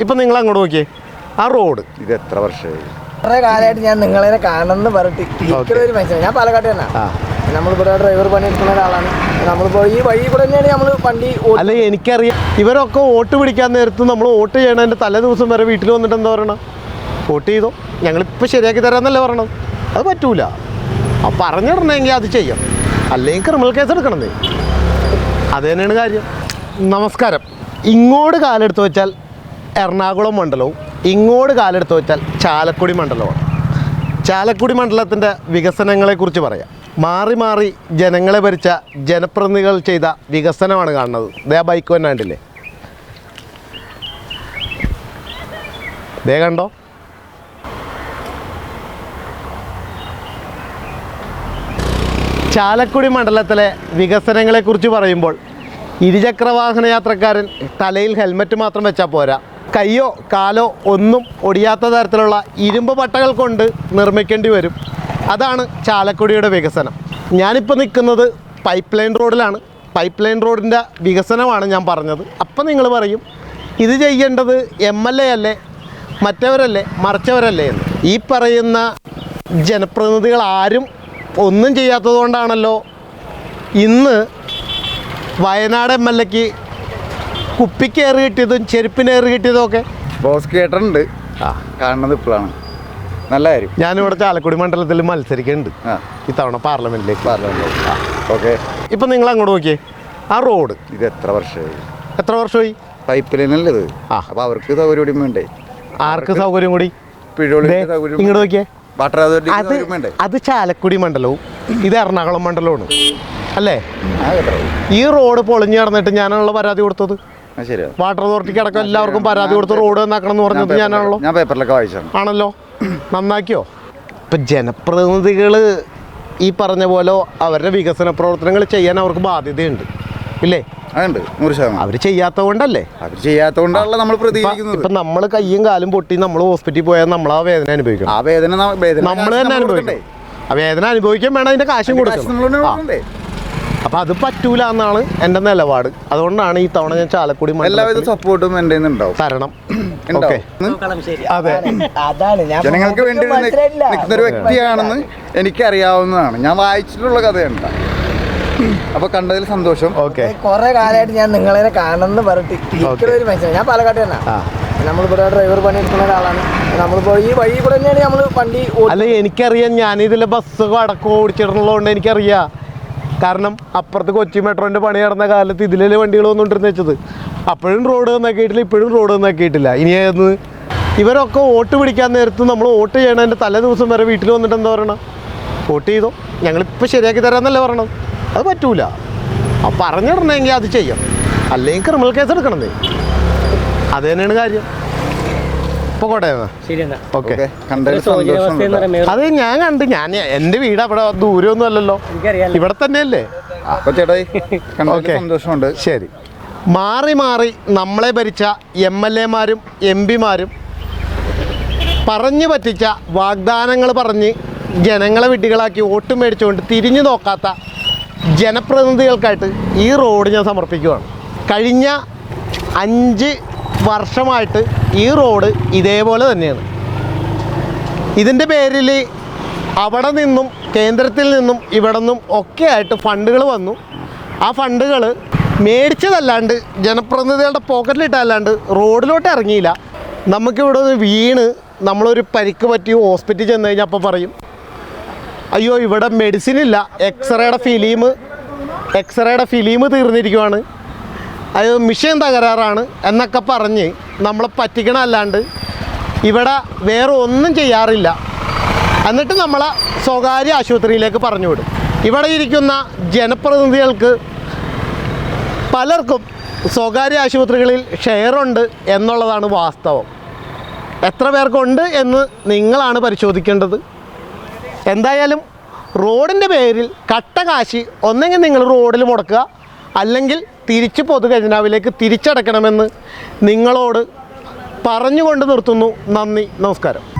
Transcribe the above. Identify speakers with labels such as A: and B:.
A: ഇപ്പം നിങ്ങൾ അങ്ങോട്ട് നോക്കിയേ. ആ റോഡ്.
B: ഇത് എത്ര വർഷമായി?
C: കുറെ കാലമായിട്ട് ഞാൻ നിങ്ങളെ കാണണമെന്ന് പറഞ്ഞിട്ട് ഇരിക്കുന്ന ഒരു മനുഷ്യനാണ് ഞാൻ പാലക്കാട്ട് തന്നെ. നമ്മളിവിടെ ഡ്രൈവർ പണി എടുക്കുന്ന ഒരാളാണ്. നമ്മളിപ്പോൾ ഈ വഴി കൂടെ തന്നെയാണ് നമ്മൾ വണ്ടി ഓടി-
A: അല്ല എനിക്കറിയാം. ഇവരൊക്കെ വോട്ട് പിടിക്കാൻ നേരത്ത് നമ്മൾ വോട്ട് ചെയ്യണതിന്റെ തലേ ദിവസം വരെ വീട്ടിൽ വന്നിട്ട് എന്താ പറയണം? വോട്ട് ചെയ്തോ? ഞങ്ങളിപ്പോൾ ശരിയാക്കി തരാമെന്നല്ലേ പറയണം അത് പറ്റൂല. ആ പറഞ്ഞിടണമെങ്കിൽ അത് ചെയ്യാം. അല്ലെങ്കിൽ ക്രിമിനൽ കേസ് എടുക്കണമെന്നേ. അത് തന്നെയാണ് കാര്യം. നമസ്കാരം. ഇങ്ങോട്ട് കാലെടുത്ത് വെച്ചാൽ എറണാകുളം മണ്ഡലവും ഇങ്ങോട്ട് കാലെടുത്ത് വെച്ചാൽ ചാലക്കുടി മണ്ഡലമാണ്. ചാലക്കുടി മണ്ഡലത്തിന്റെ വികസനങ്ങളെക്കുറിച്ച് പറയാം. മാറി മാറി ജനങ്ങളെ ഭരിച്ച ജനപ്രതിനിധികൾ ചെയ്ത വികസനമാണ് കാണുന്നത്. ദേ ബൈക്ക് വന്നാണ്ടില്ലേ ദേ കണ്ടോ? ചാലക്കുടി മണ്ഡലത്തിലെ വികസനങ്ങളെക്കുറിച്ച് പറയുമ്പോൾ ഇരുചക്ര വാഹന യാത്രക്കാരൻ തലയിൽ ഹെൽമറ്റ് മാത്രം വെച്ചാൽ പോരാ. കയ്യോ കാലോ ഒന്നും ഒടിയാത്ത തരത്തിലുള്ള ഇരുമ്പ് പട്ടകൾ കൊണ്ട് നിർമ്മിക്കേണ്ടി വരും. അതാണ് ചാലക്കുടിയുടെ വികസനം. ഞാനിപ്പോൾ നിൽക്കുന്നത് പൈപ്പ് ലൈൻ റോഡിലാണ് പൈപ്പ് ലൈൻ റോഡിന്റെ വികസനമാണ് ഞാൻ പറഞ്ഞത്. അപ്പം നിങ്ങൾ പറയും ഇത് ചെയ്യേണ്ടത് എം എൽ എ അല്ലേ? മറ്റവരല്ലേ? മറിച്ചവരല്ലേ? എന്ന്. ഈ പറയുന്ന ജനപ്രതിനിധികൾ ആരും ഒന്നും ചെയ്യാത്തത് കൊണ്ടാണല്ലോ ഇന്ന് വയനാട് എം എൽ എക്ക് കുപ്പിക്ക് ഏറ് കിട്ടിയതും ചെരുപ്പിന് ഏറ് കിട്ടിയതും ഒക്കെ
B: ബോസ് കേട്ടിട്ടുണ്ട് കാണുന്നത് ഇപ്പോഴാണ് നല്ല കാര്യം.
A: ഞാനിവിടെ ചാലക്കുടി മണ്ഡലത്തിൽ മത്സരിക്കുന്നുണ്ട്.
B: ആ.
A: ഇത്തവണ പാർലമെന്റിലേക്ക്.
B: പറഞ്ഞല്ലോ ഓക്കെ.
A: ഇപ്പം നിങ്ങൾ അങ്ങോട്ട് നോക്കിയേ. ആ റോഡ്.
B: ഇത് എത്ര വർഷമായി?
A: എത്ര വർഷമായി?
B: പൈപ്പ് ലൈനല്ലേ ഇത്?
A: ആ.
B: അപ്പൊ അവർക്ക് സൗകര്യം വേണ്ടേ?
A: ആർക്ക് സൗകര്യം കൂടി?
B: സൗകര്യം
A: ഇങ്ങോട്ട് നോക്കിയേ.
B: വാട്ടർ അതോറിറ്റിക്ക്
A: അത്
B: സൗകര്യം വേണ്ടേ?
A: അത് ചാലക്കുടി മണ്ഡലവും ഇത് എറണാകുളം മണ്ഡലവും അല്ലേ?
B: ആ കേട്ടോ.
A: ഈ റോഡ് പൊളിഞ്ഞു നടന്നിട്ട് ഞാനാണല്ലോ പരാതി കൊടുത്തത്.
B: ആ
A: വാട്ടർ അതോറിറ്റിക്ക് അടക്കം എല്ലാവർക്കും പരാതി കൊടുത്ത് റോഡ് നന്നാക്കണം എന്ന് പറഞ്ഞത് ഞാനാണല്ലോ.
B: ഞാൻ പേപ്പറിലൊക്കെ വായിച്ചാണ്
A: ആണല്ലോ. നന്നാക്കിയോ? ഇപ്പൊ ജനപ്രതിനിധികൾ ഈ പറഞ്ഞ പോലെ അവരുടെ വികസന പ്രവർത്തനങ്ങൾ ചെയ്യാൻ അവർക്ക് ബാധ്യതയുണ്ട്. ഇല്ലേ?
B: അതുണ്ട്. നൂറ് ശതമാനം.
A: അവർ ചെയ്യാത്ത കൊണ്ടല്ലേ
B: അവർ ചെയ്യാത്തോണ്ടാണല്ലോ നമ്മൾ പ്രതികരിക്കുന്നത്.
A: ഇപ്പൊ നമ്മൾ കയ്യും കാലും പൊട്ടി നമ്മൾ ഹോസ്പിറ്റലിൽ പോയാൽ നമ്മൾ ആ വേദന അനുഭവിക്കണം.
B: ആ വേദന
A: നമ്മൾ തന്നെ
B: അനുഭവിക്കണ്ടേ
A: ആ വേദന അനുഭവിക്കാൻ വേണം
B: അതിന്റെ കാശും
A: കൊടുക്കണം? അപ്പം അത് പറ്റൂല എന്നാണ് എന്റെ നിലപാട്. അതുകൊണ്ടാണ് ഈ തവണ ഞാൻ ചാലക്കുടി
B: എല്ലാവിധ സപ്പോർട്ടും എന്റെ ഉണ്ടാവും
A: തരണം. ഓക്കെ. അതെ.
C: അതാണ്. അതാണ്. ഞാൻ
B: ജനങ്ങൾക്ക് വേണ്ടി നിൽക്കുന്ന ഒരു വ്യക്തിയാണെന്ന് എനിക്കറിയാവുന്നതാണ്. ഞാൻ വായിച്ചിട്ടുള്ള കഥയുണ്ട് അപ്പൊ കണ്ടതിൽ സന്തോഷം.
A: ഓക്കെ.
C: കുറെ കാലമായിട്ട് ഞാൻ നിങ്ങളെ കാണണമെന്ന് പറഞ്ഞിട്ട് ഒരു മനുഷ്യനാണ്. ഞാൻ പാലക്കാട്ട് തന്നെ. നമ്മളിവിടെ ഡ്രൈവർ പണി എടുക്കുന്ന ഒരാളാണ്. നമ്മളിപ്പോ ഈ വഴി കൂടെ തന്നെയാണ് നമ്മൾ വണ്ടി
A: അല്ല എനിക്കറിയാം ഞാനിതിലെ ബസ് അടക്കം ഓടിച്ചിട്ടുള്ളതുകൊണ്ട് എനിക്കറിയാം. കാരണം അപ്പുറത്ത് കൊച്ചി മെട്രോന്റെ പണി നടന്ന കാലത്ത് ഇതിലല്ലേ വണ്ടികൾ വന്നുകൊണ്ടിരുന്ന വെച്ചത്. അപ്പോഴും റോഡ് നന്നാക്കിയിട്ടില്ല ഇപ്പോഴും റോഡ് നന്നാക്കിയിട്ടില്ല. ഇനി ഏതെന്ന്? ഇവരൊക്കെ വോട്ട് പിടിക്കാൻ നേരത്ത് നമ്മൾ വോട്ട് ചെയ്യണതിന്റെ തലേ ദിവസം വരെ വീട്ടിൽ വന്നിട്ട് എന്താ പറയണം? വോട്ട് ചെയ്തോ? ഞങ്ങളിപ്പോൾ ശരിയാക്കി തരാമെന്നല്ലേ പറയണം അത് പറ്റൂല. പറഞ്ഞിടണമെങ്കിൽ അത് ചെയ്യാം അല്ലെങ്കിൽ ക്രിമിനൽ കേസ് എടുക്കണമെന്നേ അത് തന്നെയാണ് കാര്യം. ഇപ്പോൾ കോട്ടയം
C: ശരി എന്നാ
A: ഓക്കെ
B: ഓക്കെ കണ്ടതിൽ സന്തോഷം കേട്ടോ.
A: അത് ഞാൻ കണ്ട്. ഞാൻ എന്റെ വീട് അവിടെ ദൂരമൊന്നും അല്ലല്ലോ. ഇവിടെ തന്നെയല്ലേ?
B: സന്തോഷമുണ്ട്.
A: ശരി. മാറി മാറി നമ്മളെ ഭരിച്ച എം എൽ എമാരും എം പിമാരും പറഞ്ഞു പറ്റിച്ച വാഗ്ദാനങ്ങൾ പറഞ്ഞ് ജനങ്ങളെ വിഡ്ഢികളാക്കി വോട്ട് മേടിച്ചുകൊണ്ട് തിരിഞ്ഞു നോക്കാത്ത ജനപ്രതിനിധികൾക്കായിട്ട് ഈ റോഡ് ഞാൻ സമർപ്പിക്കുകയാണ് കഴിഞ്ഞ അഞ്ച് വർഷമായിട്ട് ഈ റോഡ് ഇതേപോലെ തന്നെയാണ്. ഇതിന്റെ പേരിൽ അവിടെ നിന്നും കേന്ദ്രത്തിൽ നിന്നും ഇവിടെ നിന്നും ഒക്കെ ആയിട്ട് ഫണ്ടുകൾ വന്നു. ആ ഫണ്ടുകൾ മേടിച്ചതല്ലാണ്ട് ജനപ്രതിനിധികളുടെ പോക്കറ്റിലിട്ടല്ലാണ്ട് റോഡിലോട്ട് ഇറങ്ങിയില്ല. നമുക്കിവിടെ നിന്ന് വീണ് നമ്മളൊരു പരിക്ക് പറ്റി ഹോസ്പിറ്റലിൽ ചെന്ന് കഴിഞ്ഞാൽ അപ്പോൾ പറയും അയ്യോ ഇവിടെ മെഡിസിൻ ഇല്ല എക്സ്റേയുടെ ഫിലിം എക്സ്റേയുടെ ഫിലിം തീർന്നിരിക്കുവാണ്. അത് മിഷൻ തകരാറാണ് എന്നൊക്കെ പറഞ്ഞ് നമ്മളെ പറ്റിക്കണമല്ലാണ്ട് ഇവിടെ വേറെ ഒന്നും ചെയ്യാറില്ല. എന്നിട്ട് നമ്മളെ സ്വകാര്യ ആശുപത്രിയിലേക്ക് പറഞ്ഞു വിടും. ഇവിടെ ഇരിക്കുന്ന ജനപ്രതിനിധികൾക്ക് പലർക്കും സ്വകാര്യ ആശുപത്രികളിൽ ഷെയറുണ്ട് എന്നുള്ളതാണ് വാസ്തവം. എത്ര പേർക്കുണ്ട് എന്ന് നിങ്ങളാണ് പരിശോധിക്കേണ്ടത്. എന്തായാലും റോഡിന്റെ പേരിൽ കട്ട കാശി ഒന്നെങ്കിൽ നിങ്ങൾ റോഡിൽ മുടക്കുക. അല്ലെങ്കിൽ തിരിച്ച് പൊതുഖജനാവിലേക്ക് തിരിച്ചടക്കണമെന്ന് നിങ്ങളോട് പറഞ്ഞുകൊണ്ട് നിർത്തുന്നു. നന്ദി. നമസ്കാരം.